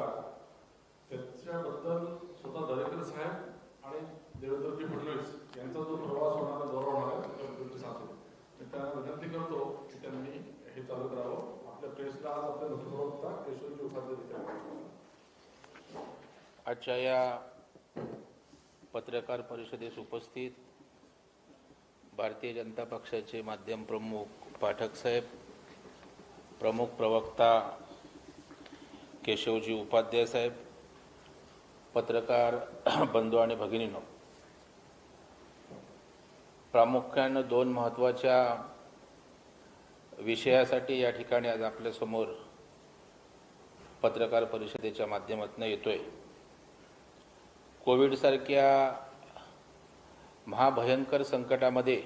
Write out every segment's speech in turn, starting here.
होता. त्याच्याबद्दल स्वतः दरेकर साहेब आणि देवेंद्रजी फडणवीस यांचा जो प्रवास होणार आहे दौरा होणार आहे त्याच्याबद्दल सांगतो मी त्यांना विनंती करतो की त्यांनी हे चालू करावं. आपल्या प्रेसला आज आपल्या मुख्यप्रवक्ता केशवजी उपाध्याय तिथे आजच्या या पत्रकार परिषदेस उपस्थित भारतीय जनता पक्षाचे माध्यम प्रमुख पाठक साहेब प्रमुख प्रवक्ता केशवजी उपाध्याय साहेब पत्रकार बंधू आणि भगिनीनो. प्रामुख्यानं दोन महत्त्वाच्या विषयासाठी या ठिकाणी आज आपल्यासमोर पत्रकार परिषदेच्या माध्यमातून येतोय. कोविडसारख्या महाभयंकर संकटामध्ये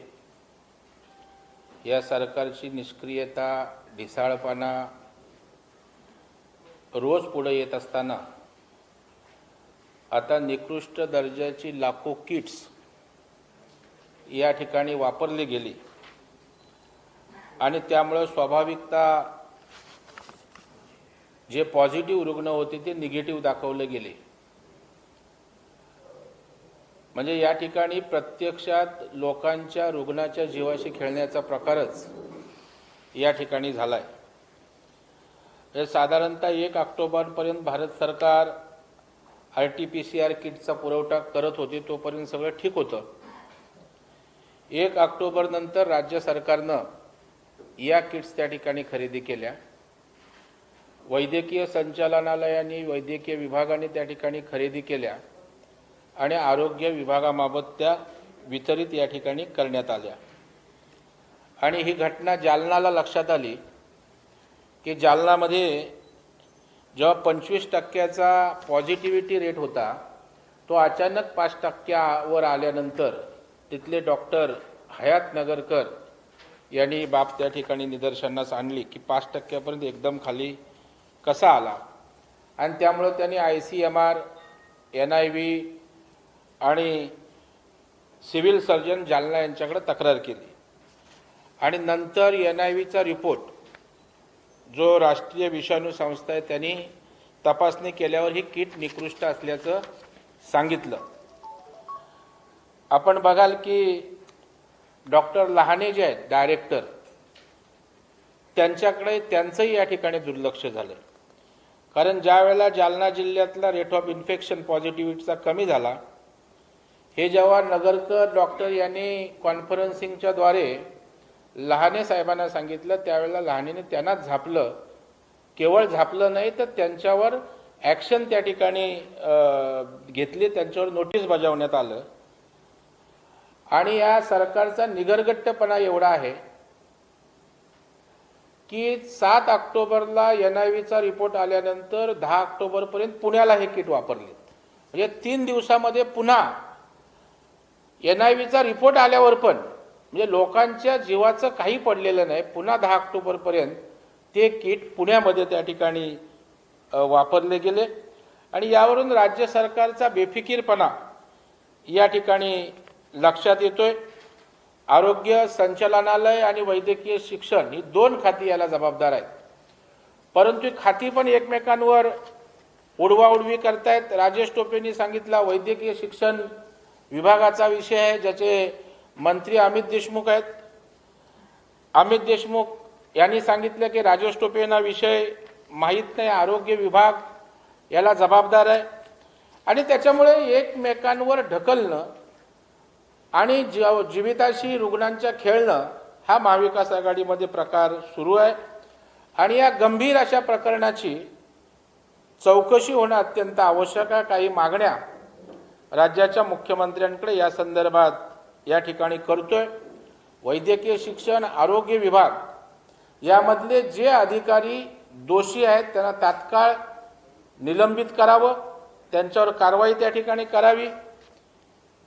या सरकारची निष्क्रियता ढिसाळपणा रोज पुढे येत असताना आता निकृष्ट दर्जाची लाखो किट्स या ठिकाणी वापरली गेली. आणि त्यामुळं स्वाभाविकता जे पॉझिटिव्ह रुग्ण होते ते निगेटिव्ह दाखवले गेले. म्हणजे या ठिकाणी प्रत्यक्षात लोकांच्या रुग्णाच्या जीवाशी खेळण्याचा प्रकारच या ठिकाणी झाला आहे हे साधारणतः एक ऑक्टोबरपर्यंत भारत सरकार R T P C R किटचा पुरवठा करत होते तोपर्यंत सगळं ठीक होतं. एक ऑक्टोबरनंतर राज्य सरकारनं या किट्स त्या ठिकाणी खरेदी केल्या. वैद्यकीय संचालनालयाने वैद्यकीय विभागाने त्या ठिकाणी खरेदी केल्या आणि आरोग्य विभागामार्फत त्या वितरित या ठिकाणी करण्यात आल्या. आणि ही घटना जालनाला लक्षात आली की जालनामध्ये जेव्हा पंचवीस टक्क्याचा पॉझिटिव्हिटी रेट होता तो अचानक पाच टक्क्यावर आल्यानंतर तिथले डॉक्टर हयात नगरकर यांनी बाब त्या ठिकाणी निदर्शनास आणली की पाच टक्क्यापर्यंत एकदम खाली कसा आला? आणि त्यामुळं त्यांनी I C M R N I V आणि सिव्हिल सर्जन जालना यांच्याकडे तक्रार केली. आणि नंतर एन आय व्हीचा रिपोर्ट जो राष्ट्रीय विषाणू संस्था आहे त्यांनी तपासणी केल्यावर ही किट निकृष्ट असल्याचं सांगितलं. आपण बघाल की डॉक्टर लहाने जे आहेत डायरेक्टर त्यांच्याकडे त्यांचंही या ठिकाणी दुर्लक्ष झालं कारण ज्या वेळेला जालना जिल्ह्यातला रेट ऑफ इन्फेक्शन पॉझिटिव्हिटीचा कमी झाला हे जेव्हा नगरकर डॉक्टर यांनी कॉन्फरन्सिंगच्या द्वारे लहाने साहेबांना सांगितलं त्यावेळेला लहानेने त्यांनाच झापलं. केवळ झापलं नाही तर त्यांच्यावर ॲक्शन त्या ठिकाणी घेतली त्यांच्यावर नोटीस बजावण्यात आलं. आणि या सरकारचा निगरगट्टपणा एवढा आहे की सात ऑक्टोबरला एन आय व्हीचा रिपोर्ट आल्यानंतर दहा ऑक्टोबरपर्यंत पुण्याला हे किट वापरले म्हणजे तीन दिवसामध्ये पुन्हा एन आय व्हीचा रिपोर्ट आल्यावर पण म्हणजे लोकांच्या जीवाचं काही पडलेलं नाही. पुन्हा दहा ऑक्टोबरपर्यंत ते किट पुण्यामध्ये त्या ठिकाणी वापरले गेले. आणि यावरून राज्य सरकारचा बेफिकीरपणा या ठिकाणी लक्षात येतोय. आरोग्य संचालनालय आणि वैद्यकीय शिक्षण ही दोन खाती याला जबाबदार आहेत. परंतु खाती पण एकमेकांवर उडवाउडवी करतायत. राजेश टोपेंनी सांगितला वैद्यकीय शिक्षण विभागाचा विषय आहे ज्याचे मंत्री अमित देशमुख आहेत. अमित देशमुख यांनी सांगितलं की राजेश टोपे यांना विषय माहीत नाही आरोग्य विभाग याला जबाबदार आहे. आणि त्याच्यामुळे एकमेकांवर ढकलणं आणि जीव जीविताशी रुग्णांच्या खेळणं हा महाविकास आघाडीमध्ये प्रकार सुरू आहे. आणि या गंभीर अशा प्रकरणाची चौकशी होणं अत्यंत आवश्यक आहे. काही मागण्या राज्याच्या मुख्यमंत्र्यांकडे या संदर्भात या ठिकाणी करतोय. वैद्यकीय शिक्षण आरोग्य विभाग. यामधले जे अधिकारी दोषी आहेत त्यांना तात्काळ निलंबित करावं. त्यांच्यावर कारवाई त्या ठिकाणी करावी.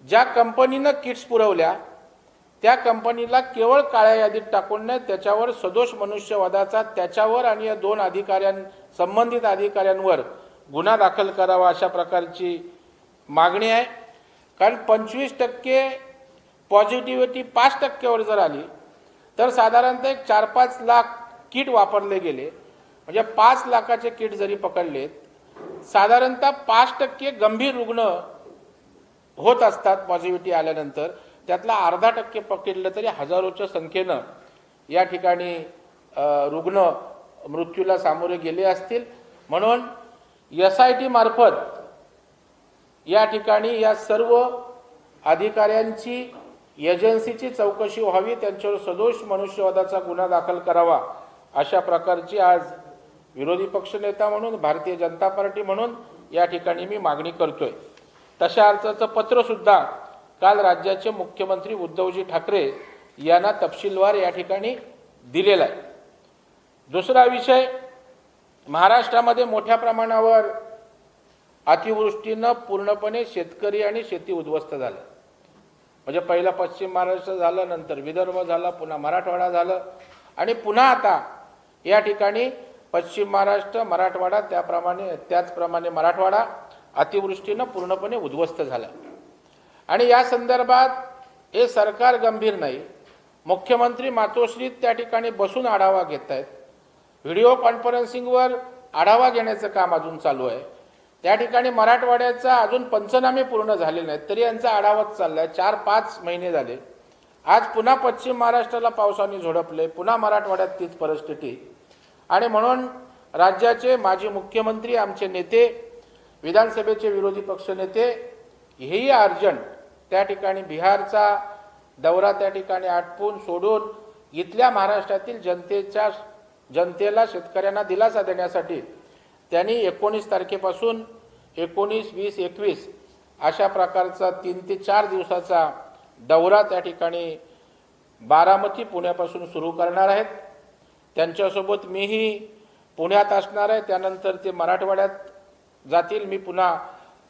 ज्या कंपनीनं किट्स पुरवल्या त्या कंपनीला केवळ काळ्या यादीत टाकून नाही त्याच्यावर सदोष मनुष्यवादाचा त्याच्यावर आणि या दोन अधिकाऱ्यां संबंधित अधिकाऱ्यांवर गुन्हा दाखल करावा अशा प्रकारची मागणी आहे. कारण पंचवीस टक्के पॉझिटिव्हिटी पाच टक्क्यावर जर आली तर साधारणतः एक चार पाच लाख किट वापरले गेले. म्हणजे पाच लाखाचे किट जरी पकडलेत साधारणतः पाच टक्के गंभीर रुग्ण होत असतात पॉझिटिव्हिटी आल्यानंतर. त्यातला अर्धा टक्के पकडलं तरी हजारोच्या संख्येनं या ठिकाणी रुग्ण मृत्यूला सामोरे गेले असतील. म्हणून एस आय टी मार्फत या ठिकाणी या सर्व अधिकाऱ्यांची एजन्सीची चौकशी व्हावी त्यांच्यावर सदोष मनुष्यवादाचा गुन्हा दाखल करावा अशा प्रकारची आज विरोधी पक्षनेता म्हणून भारतीय जनता पार्टी म्हणून या ठिकाणी मी मागणी करतोय. तशा अर्थाचं पत्रसुद्धा काल राज्याचे मुख्यमंत्री उद्धवजी ठाकरे यांना तपशीलवार या ठिकाणी दिलेला आहे. दुसरा विषय महाराष्ट्रामध्ये मोठ्या प्रमाणावर अतिवृष्टीनं पूर्णपणे शेतकरी आणि शेती उद्ध्वस्त झालं. म्हणजे पहिला पश्चिम महाराष्ट्र झालं नंतर विदर्भ झाला पुन्हा मराठवाडा झालं. आणि पुन्हा आता या ठिकाणी पश्चिम महाराष्ट्र मराठवाडा त्याप्रमाणे त्याचप्रमाणे मराठवाडा अतिवृष्टीनं पूर्णपणे उद्ध्वस्त झाला. आणि या संदर्भात हे सरकार गंभीर नाही. मुख्यमंत्री मातोश्रीत त्या ठिकाणी बसून आढावा घेत आहेत व्हिडिओ कॉन्फरन्सिंगवर आढावा घेण्याचं काम अजून चालू आहे. त्या ठिकाणी मराठवाड्याचा अजून पंचनामे पूर्ण झाले नाहीत तरी यांचा आढावाच चाललाय. चार पाच महिने झाले. आज पुन्हा पश्चिम महाराष्ट्राला पावसाने झोडपले पुन्हा मराठवाड्यात तीच परिस्थिती. आणि म्हणून राज्याचे माजी मुख्यमंत्री आमचे नेते विधानसभेचे विरोधी पक्षनेते हेही अर्जंट त्या ठिकाणी बिहारचा दौरा त्या ठिकाणी आटपून सोडून इथल्या महाराष्ट्रातील जनतेच्या जनतेला शेतकऱ्यांना दिलासा देण्यासाठी त्यांनी एकोणीस तारखेपासून एकोणीस वीस एकवीस अशा प्रकारचा तीन ते चार दिवसाचा दौरा त्या ठिकाणी बारामती पुण्यापासून सुरू करणार आहेत. त्यांच्यासोबत मीही पुण्यात असणार आहे. त्यानंतर ते मराठवाड्यात जातील. मी पुन्हा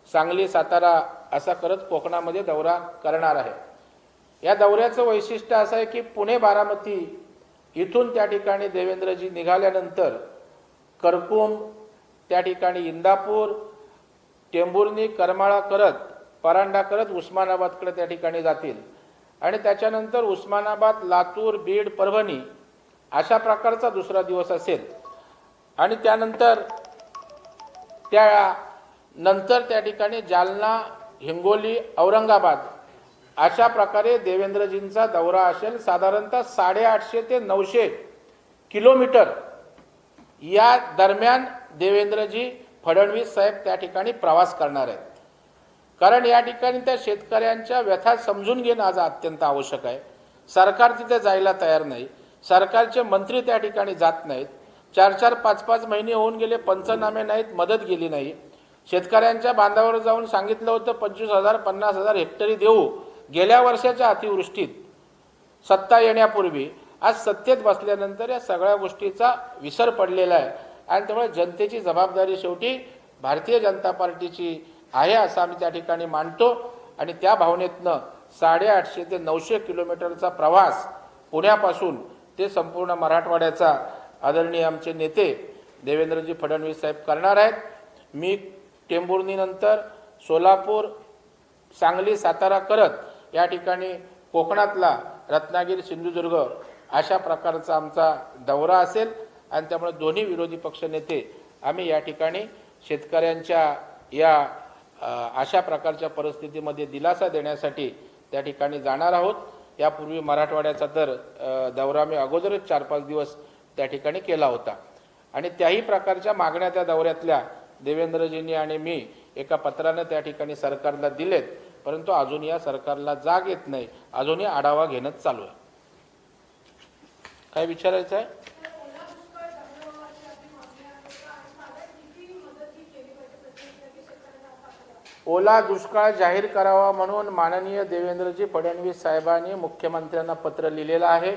सांगली सातारा असा करत कोकणामध्ये दौरा करणार आहे. या दौऱ्याचं वैशिष्ट्य असं आहे की पुणे बारामती इथून त्या ठिकाणी देवेंद्रजी निघाल्यानंतर करकुम त्या ठिकाणी इंदापूर टेंभुर्णी करमाळा करत परांडा करत उस्मानाबादकडे त्या ठिकाणी जातील. आणि त्याच्यानंतर उस्मानाबाद लातूर बीड परभणी अशा प्रकारचा दुसरा दिवस असेल. आणि त्यानंतर त्या नंतर त्या ठिकाणी जालना हिंगोली औरंगाबाद अशा प्रकारे देवेंद्रजींचा दौरा असेल. साधारणतः साडेआठशे ते नऊशे किलोमीटर या दरम्यान देवेंद्रजी फडणवीस साहेब त्या ठिकाणी प्रवास करणार आहेत. कारण या ठिकाणी त्या शेतकऱ्यांच्या व्यथा समजून घेणं आज अत्यंत आवश्यक आहे. सरकार तिथे जायला तयार नाही. सरकारचे मंत्री त्या ठिकाणी जात नाहीत. चार चार पाच पाच महिने होऊन गेले पंचनामे नाहीत मदत गेली नाही. शेतकऱ्यांच्या बांधावर जाऊन सांगितलं होतं पंचवीस हजार पन्नास हजार हेक्टरी देऊ. गेल्या वर्षाच्या अतिवृष्टीत सत्ता येण्यापूर्वी आज सत्तेत बसल्यानंतर या सगळ्या गोष्टीचा विसर पडलेला आहे. आणि त्यामुळे जनतेची जबाबदारी शेवटी भारतीय जनता पार्टीची आहे असं आम्ही त्या ठिकाणी मांडतो आणि त्या भावनेतनं साडेआठशे ते नऊशे किलोमीटरचा प्रवास पुण्यापासून ते संपूर्ण मराठवाड्याचा आदरणीय आमचे नेते देवेंद्रजी फडणवीस साहेब करणार आहेत. मी टेंभुर्णीनंतर सोलापूर सांगली सातारा करत या ठिकाणी कोकणातला रत्नागिरी सिंधुदुर्ग अशा प्रकारचा आमचा दौरा असेल. आणि त्यामुळे दोन्ही विरोधी पक्षनेते आम्ही या ठिकाणी शेतकऱ्यांच्या या अशा प्रकारच्या परिस्थितीमध्ये दिलासा देण्यासाठी त्या ठिकाणी जाणार आहोत. यापूर्वी मराठवाड्याचा तर दौरा मी अगोदरच चार पाच दिवस त्या ठिकाणी केला होता. आणि त्याही प्रकारच्या मागण्या त्या दौऱ्यातल्या देवेंद्रजींनी आणि मी एका पत्रानं त्या ठिकाणी सरकारला दिलेत. परंतु अजून या सरकारला जाग येत नाही. अजूनही आढावा घेणंच चालू आहे. काय विचारायचं आहे? ओला दुष्काळ जाहीर करावा म्हणून माननीय देवेंद्रजी फडणवीस साहेबांनी मुख्यमंत्र्यांना पत्र लिहिलेलं आहे.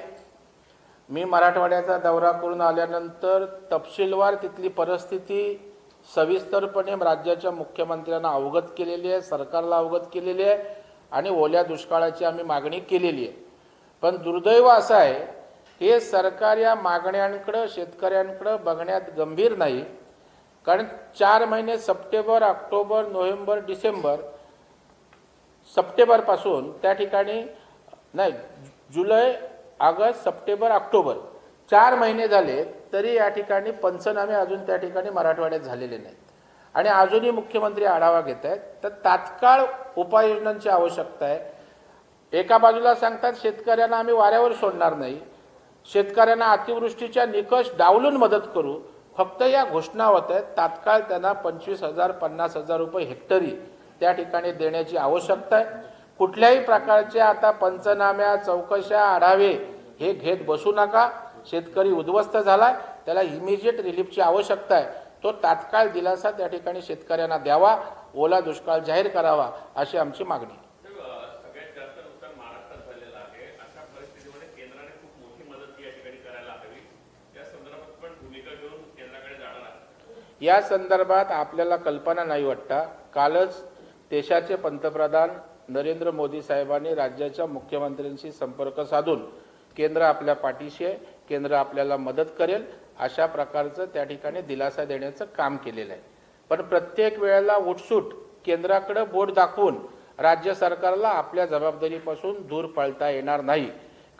मी मराठवाड्याचा दौरा करून आल्यानंतर तपशीलवार तिथली परिस्थिती सविस्तरपणे राज्याच्या मुख्यमंत्र्यांना अवगत केलेली आहे सरकारला अवगत केलेली आहे आणि ओल्या दुष्काळाची आम्ही मागणी केलेली आहे. पण दुर्दैव असं आहे हे सरकार या मागण्यांकडं शेतकऱ्यांकडं बघण्यात गंभीर नाही. कारण चार महिने सप्टेंबर ऑक्टोबर नोव्हेंबर डिसेंबर सप्टेंबरपासून त्या ठिकाणी नाही जुलै ऑगस्ट सप्टेंबर ऑक्टोबर चार महिने झाले तरी या ठिकाणी पंचनामे अजून त्या ठिकाणी मराठवाड्यात झालेले नाहीत. आणि अजूनही मुख्यमंत्री आढावा घेत आहेत. तर तात्काळ उपाययोजनांची आवश्यकता आहे. एका बाजूला सांगतात शेतकऱ्यांना आम्ही वाऱ्यावर सोडणार नाही. शेतकऱ्यांना अतिवृष्टीच्या निकष डावलून मदत करू. फक्त या घोषणा होत आहेत तात्काळ त्यांना पंचवीस हजार पन्नास हजार रुपये हेक्टरी त्या ठिकाणी देण्याची आवश्यकता आहे. कुठल्याही प्रकारच्या आता पंचनाम्या चौकशा आढावे हे घेत बसू नका. शेतकरी उद्ध्वस्त झालाय त्याला इमिजिएट रिलीफची आवश्यकता आहे. तो तात्काळ दिलासा त्या ठिकाणी शेतकऱ्यांना द्यावा ओला दुष्काळ जाहीर करावा अशी आमची मागणी आहे. तर, अ, सगळ्यात जास्त नुकसान महाराष्ट्रात झालेलं आहे अशा परिस्थितीमध्ये केंद्राने खूप मोठी मदत या ठिकाणी करायला हवी या संदर्भात पण भूमिका घेऊन केंद्राकडे जाणार आहे या संदर्भात आपल्याला कल्पना नाही वाटता. कालच देशाचे पंतप्रधान नरेंद्र मोदी साहेबांनी राज्याच्या मुख्यमंत्र्यांशी संपर्क साधून केंद्र आपल्या पाठीशी आहे केंद्र आपल्याला मदत करेल अशा प्रकारचं त्या ठिकाणी दिलासा देण्याचं काम केलेलं आहे. पण प्रत्येक वेळेला उठसूट केंद्राकडे बोट दाखवून राज्य सरकारला आपल्या जबाबदारीपासून दूर पळता येणार नाही.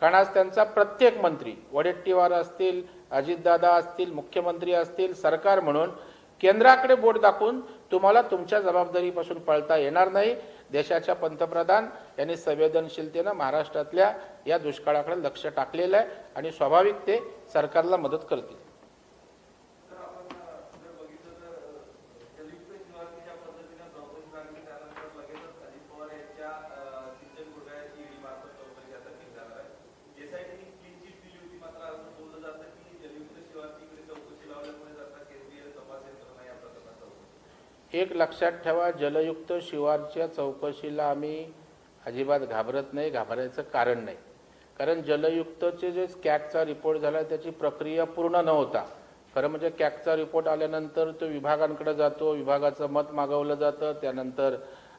कारण आज त्यांचा प्रत्येक मंत्री वडेट्टीवार असतील अजितदादा असतील मुख्यमंत्री असतील सरकार म्हणून केंद्राकडे बोट दाखवून तुम्हाला तुमच्या जबाबदारीपासून पळता येणार नाही. देशाच्या पंतप्रधान यांनी संवेदनशीलतेनं महाराष्ट्रातल्या या दुष्काळाकडे लक्ष टाकलेलं आहे आणि स्वाभाविक ते सरकारला मदत करतील. एक लक्षात ठेवा जलयुक्त शिवारच्या चौकशीला आम्ही अजिबात घाबरत नाही घाबरायचं कारण नाही. कारण जलयुक्तचे जे कॅकचा रिपोर्ट झाला त्याची प्रक्रिया पूर्ण न होता. खरं म्हणजे कॅकचा रिपोर्ट आल्यानंतर तो विभागांकडे जातो विभागाचं मत मागवलं जातं त्यानंतर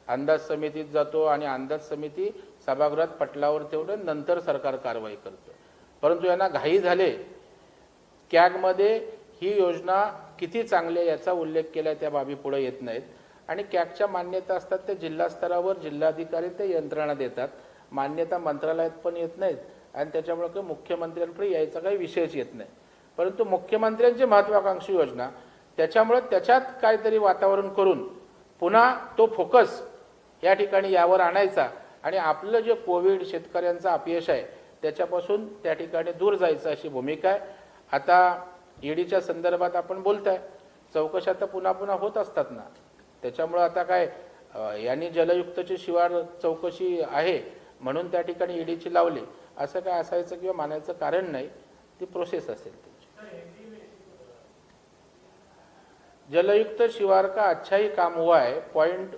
अंदाज समितीत जातो आणि अंदाज समिती सभागृहात पटलावर तेवढं नंतर सरकार कारवाई करतं. परंतु यांना घाई झाले. कॅगमध्ये ही योजना किती चांगली आहे याचा उल्लेख केला त्या बाबी पुढे येत नाहीत. आणि कॅगच्या मान्यता असतात ते जिल्हा स्तरावर जिल्हाधिकारी ते यंत्रणा देतात. मान्यता मंत्रालयात पण येत नाहीत. आणि त्याच्यामुळे काही मुख्यमंत्र्यांकडे यायचा काही विषयच येत नाही. परंतु मुख्यमंत्र्यांची महत्वाकांक्षी योजना त्याच्यामुळे त्याच्यात काहीतरी वातावरण करून पुन्हा तो फोकस या ठिकाणी यावर आणायचा आणि आपलं जे कोविड शेतकऱ्यांचा अपयश आहे त्याच्यापासून त्या ठिकाणी दूर जायचं अशी भूमिका आहे. आता ईडीच्या संदर्भात आपण बोलताय. चौकशा तर पुन्हा पुन्हा होत असतात ना. त्याच्यामुळं आता काय यांनी जलयुक्तची शिवार चौकशी आहे म्हणून त्या ठिकाणी ईडीची लावली. असं काय असायचं किंवा मानायचं कारण नाही ती प्रोसेस असेल त्याची जलयुक्त शिवार का अच्छा ही काम हुआ है? पॉइंट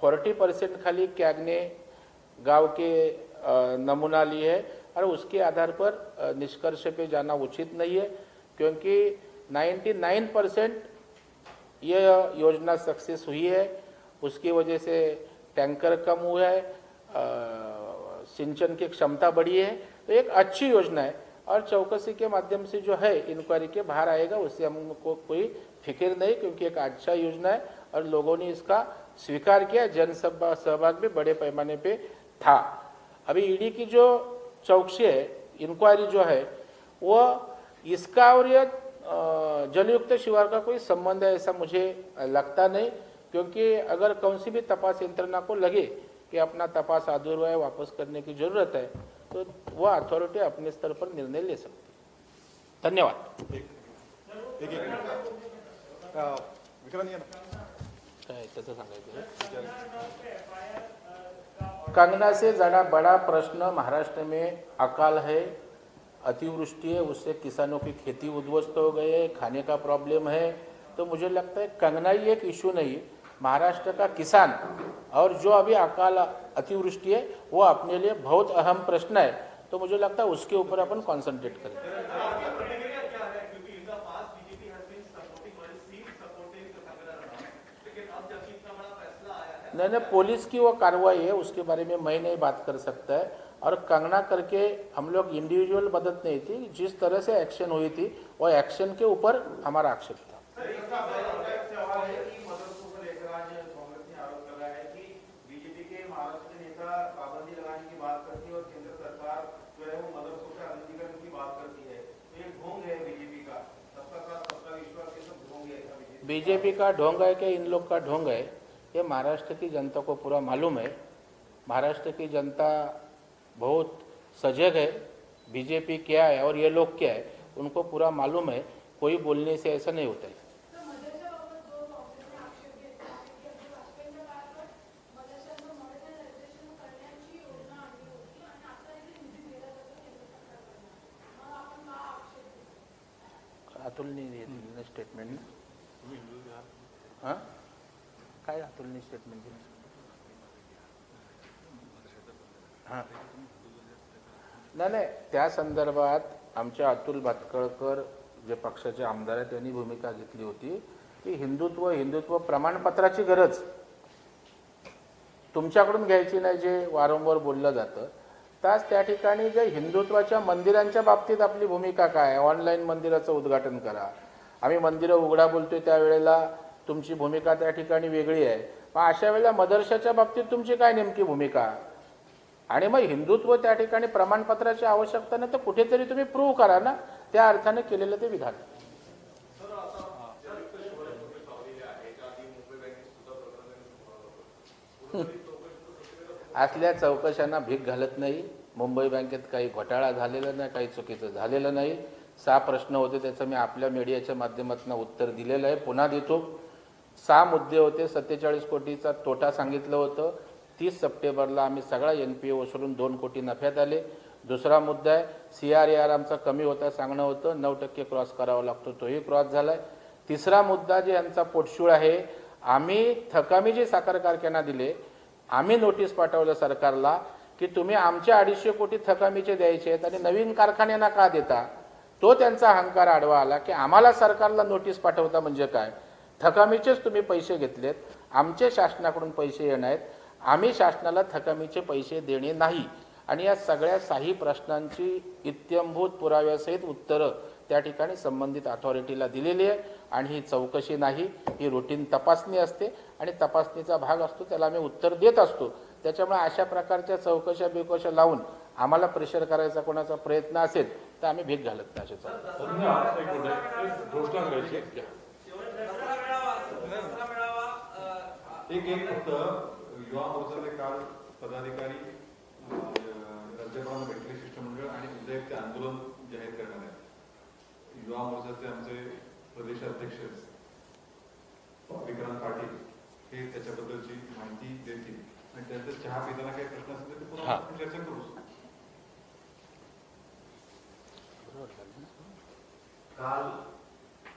फोर्टी परसेंट खाली कैग ने गांव के नमुना नमूना लिए है. और उसके आधार पर निष्कर्ष पे जाना उचित नहीं है. क्योंकि 99 परसेंट ये योजना सक्सेस हुई है। उसकी वजह से टैंकर कम हुआ है सिंचन की क्षमता बढ़ी है। तो एक अच्छी योजना है और चौकसी के माध्यम से जो है इंक्वायरी के बाहर आएगा उससे हमको कोई फ़िक्र नहीं क्योंकि एक अच्छा योजना है और लोगों ने इसका स्वीकार किया। जनसभा सहभाग भी बड़े पैमाने पे था। अभी ईडी की जो चौकसी है इंक्वायरी जो है, वो इसका और ये अ, जलयुक्त शिवार का कोई संबंध है ऐसा मुझे लगता नहीं क्योंकि अगर कौन सी भी तपास यंत्रणा को लगे कि अपना तपास अधूरा है वापस करने की जरूरत है तो वह अथॉरिटी अपने स्तर पर निर्णय ले सकती है। धन्यवाद. काय त्याचं सांगायचं कंगना से ज़्यादा बड़ा प्रश्न महाराष्ट्र में अकाल है अतिवृष्टि है, उससे किसानों की खेती उद्ध्वस्त हो गई है, खाने का प्रॉब्लम है। तो मुझे लगता है कंगना ही एक इशू नहीं महाराष्ट्र का किसान और जो अभी अकाल अतिवृष्टि है, वो अपने लिए बहुत अहम प्रश्न है। तो मुझे लगता है उसके ऊपर अपन कॉन्सेंट्रेट करें। नहीं नहीं पुलिस की वो कार्रवाई है, उसके बारे में मैं नहीं बात कर सकता है। और कंगना करके हम लोग इंडिविजुअल मदद नहीं थी जिस तरह से एक्शन हुई थी वो एक्शन के ऊपर हमारा आक्षेप था। बीजेपी का ढोंग है कि इन लोग का ढोंग है? ये महाराष्ट्र की जनता को पूरा मालूम है। महाराष्ट्र की जनता बहुत सजग है बीजेपी क्या है और ये लोग क्या है उनको पूरा मालूम है कोई बोलने से ऐसा नहीं होता है। स्टेटमेंट हां काय अतुलने स्टेटमेंट दिलं हां. नाही नाही त्या संदर्भात आमच्या अतुल भातकळकर जे पक्षाचे आमदार आहेत त्यांनी भूमिका घेतली होती की हिंदुत्व हिंदुत्व प्रमाणपत्राची गरज तुमच्याकडून घ्यायची नाही जे वारंवार बोललं जातं. त्याच त्या ठिकाणी जे हिंदुत्वाच्या मंदिरांच्या बाबतीत आपली भूमिका काय? आहे ऑनलाईन मंदिराचं उद्घाटन करा. आम्ही मंदिरं उघडा बोलतोय त्यावेळेला तुमची भूमिका त्या ठिकाणी वेगळी आहे. मग अशा वेळेला मदरशाच्या बाबतीत तुमची काय नेमकी भूमिका? आणि मग हिंदुत्व त्या ठिकाणी प्रमाणपत्राची आवश्यकता नाही तर कुठेतरी तुम्ही प्रूव्ह करा ना त्या अर्थाने केलेलं ते विधान. असल्या चौकशांना भीक घालत नाही. मुंबई बँकेत काही घोटाळा झालेला नाही काही चुकीचं झालेलं नाही. सहा प्रश्न होते त्याचं मी आपल्या मीडियाच्या माध्यमातून उत्तर दिलेलं आहे. पुन्हा देतो. सहा मुद्दे होते सत्तेचाळीस कोटीचा तोटा सांगितलं होतं. तीस सप्टेंबरला आम्ही सगळा एन पी ओसरून दोन कोटी नफ्यात आले. दुसरा मुद्दा आहे सी आर ए आर आमचा कमी होता सांगणं होतं नऊ टक्के क्रॉस करावा लागतो तोही क्रॉस झाला आहे तिसरा मुद्दा जे यांचा पोटशूळ आहे आम्ही थकामी जे साखर कारखाना दिले आम्ही नोटीस पाठवलं सरकारला की तुम्ही आमच्या अडीचशे कोटी थकामीचे द्यायचे आहेत आणि नवीन कारखान्यांना का देता? तो त्यांचा अहंकार आडवा आला की आम्हाला सरकारला नोटीस पाठवता म्हणजे काय? थकामीचेच तुम्ही पैसे घेतलेत आमचे शासनाकडून पैसे येणार आहेत आम्ही शासनाला थकामीचे पैसे देणे नाही. आणि या सगळ्या साही प्रश्नांची इत्यंभूत पुराव्यासहित उत्तरं त्या ठिकाणी संबंधित अथॉरिटीला दिलेली आहे. आणि ही चौकशी नाही ही रुटीन तपासणी असते. आणि तपासणीचा भाग असतो त्याला आम्ही उत्तर देत असतो. त्याच्यामुळे अशा प्रकारच्या चौकशा बिकशा लावून आम्हाला प्रेशर करायचा कोणाचा प्रयत्न असेल तर आम्ही भीक घालत नाही असे एक फक्त. युवा मोर्चाचे काल पदाधिकारी अं, राज्यपालांना भेटले शिष्टमंडळ आणि उद्या एक ते आंदोलन जाहीर करणार आहे युवा मोर्चाचे आमचे प्रदेश अध्यक्ष विक्रांत पाटील हे त्याच्याबद्दलची माहिती देतील. आणि त्यांचं चहा पिताना काही प्रश्न असेल तर ते पुन्हा. आपण चर्चा करू. काल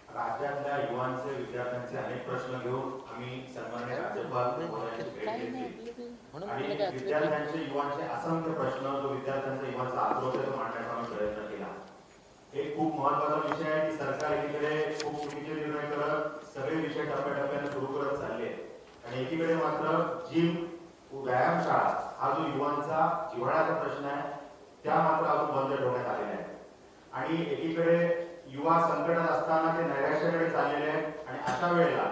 राज्यातल्या युवांचे विद्यार्थ्यांचे अनेक प्रश्न घेऊन आम्ही सन्मान्य राज्यपाल महोदयांची भेट घेतली आणि विद्यार्थ्यांचे युवांचे असंख्य प्रश्न जो विद्यार्थ्यांचा युवांचा आक्रोश आहे तो मांडण्याचा आम्ही प्रयत्न केला. एक खूप महत्त्वाचा विषय आहे की सरकार एकीकडे खूप चुकीचे निर्णय करत सगळे विषय टप्प्याटप्प्याने सुरू करत चालले आणि एकीकडे मात्र जिम व्यायामशाळा हा जो युवांचा जिव्हाळ्याचा प्रश्न आहे त्या मात्र अजून बंद ठेवण्यात आलेल्या आहेत आणि एकीकडे युवा संकटात असताना ते नैराश्याकडे चाललेले आहेत आणि अशा वेळेला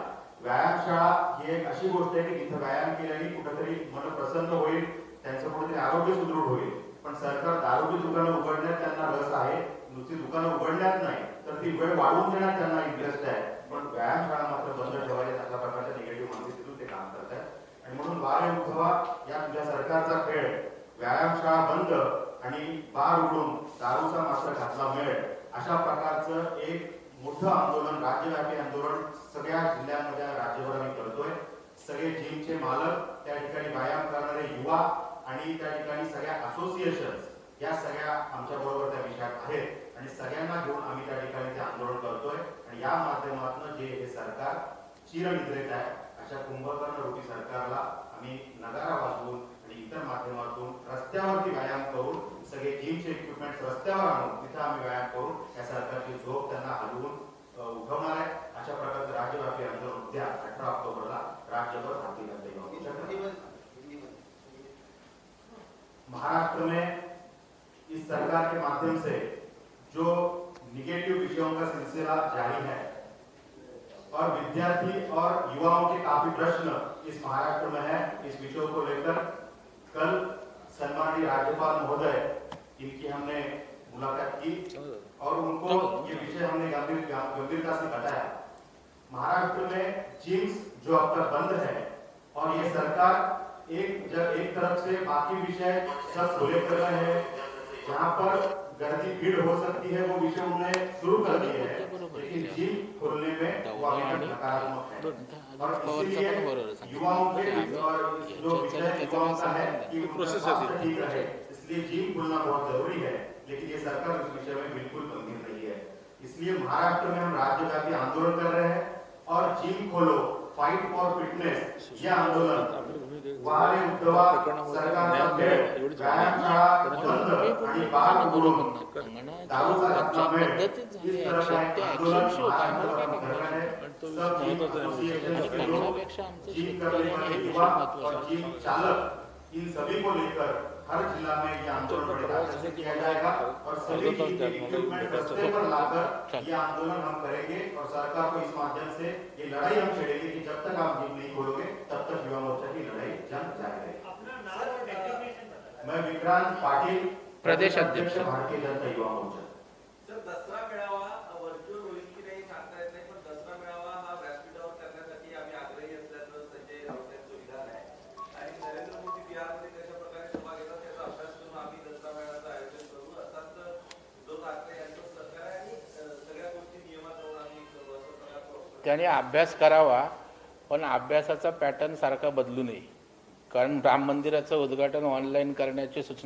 व्यायामशाळा ही एक अशी गोष्ट आहे की तिथं व्यायाम केल्याने कुठेतरी मन प्रसन्न होईल त्यांचं कुठेतरी आरोग्य सुदृढ होईल. पण सरकार दारूची दुकानं उघडण्यात त्यांना रस आहे नुसती दुकानं उघडण्यात नाही तर ती वेळ वाढवून देण्यात त्यांना इंटरेस्ट आहे. पण व्यायाम शाळा मात्र बंद ठेवायच्या अशा प्रकारच्या निगेटिव्ह मानसिकतेतून ते काम करत आहेत आणि म्हणून बाल उठवा या तुझ्या सरकारचा खेळ व्यायामशाळा बंद आणि बार उडून दारूचा मात्र घातला मिळेल अशा प्रकारचं एक मोठं आंदोलन राज्यव्यापी आंदोलन सगळ्या जिल्ह्यांमध्ये राज्यभर आम्ही करतोय. सगळे जिमचे मालक त्या ठिकाणी व्यायाम करणारे युवा आणि त्या ठिकाणी सगळ्या असोसिएशन या सगळ्या आमच्या बरोबर त्या विषयात आहेत. आणि सगळ्यांना घेऊन आम्ही त्या ठिकाणी ते आंदोलन करतोय. आणि या माध्यमातून जे हे सरकार चिरविद्रेत आहे अशा कुंभकर्ण रूपी सरकारला आम्ही नगारा वाजवून आणि इतर माध्यमातून रस्त्यावरती व्यायाम करून सगळे जिमचे इक्विपमेंट रस्त्यावर आणून तिथं आम्ही व्यायाम करून या सरकारची झोप त्यांना हलवून अ, उठवणार आहे. अशा प्रकारचं राज्यव्यापी आंदोलन उद्या अठरा ऑक्टोबरला महाराष्ट्र में इस सरकार के माध्यम से जो निगेटिव विषयों का सिलसिला जारी है और विद्यार्थी और युवाओं के काफ़ी प्रश्न इस महाराष्ट्र में है, इस विषयों को लेकर कल सम्मानित राज्यपाल महोदय इनकी हमने मुलाकात की और उनको ये विषय हमने गंभीर गंभीरता से बताया। महाराष्ट्र में जिम्स जो अब तक बंद है और ये सरकार एक जब एक तरफ़ से बाकी विषय सब खुले कर रहे हैं जहाँ पर गर्दी भीड़ हो सकती है वो विषय उन्होंने शुरू कर दिए है। लेकिन जिम खोलने में वो अभी तक नकारात्मक है। और इसीलिए युवाओं के और जो विषय युवाओं का है कि स्वास्थ्य ठीक रहे इसलिए जिम खोलना बहुत ज़रूरी है। लेकिन ये सरकार उस विषय में बिल्कुल गंभीर नहीं है। इसलिए महाराष्ट्र में हम राज्यव्यापी आंदोलन कर रहे हैं। और जिम खोलो फाइट फॉर फिटनेस ये आंदोलन। वारे उद्धवा सरकारचा भेट व्यायामशाळा बंद आणि बाल दारूचा भेट इस तरह का एक आंदोलन महाराष्ट्र में हम कर रहे हैं सब जिम एसोसिएशन के लोग जिम करने वाले युवा और जिम चालक इन सभी को लेकर हर जिला में ये आंदोलन से किया जाएगा। और सभी इक्विपमेंट रस्ते पर लाकर ये आंदोलन हम करेंगे और सरकार को इस माध्यम से ये लड़ाई हम छेड़ेंगे कि जब तक आप जीत नहीं खोलोगे तब तक युवा मोर्चा की लड़ाई जम जाएगी मैं विक्रांत पाटिल प्रदेश अध्यक्ष. भारतीय जनता युवा मोर्चा। त्याने अभ्यास करावा पण अभ्यासाचा पॅटर्न सारखा बदलू नये. कारण राम मंदिराचं उद्घाटन ऑनलाईन करण्याची सूचना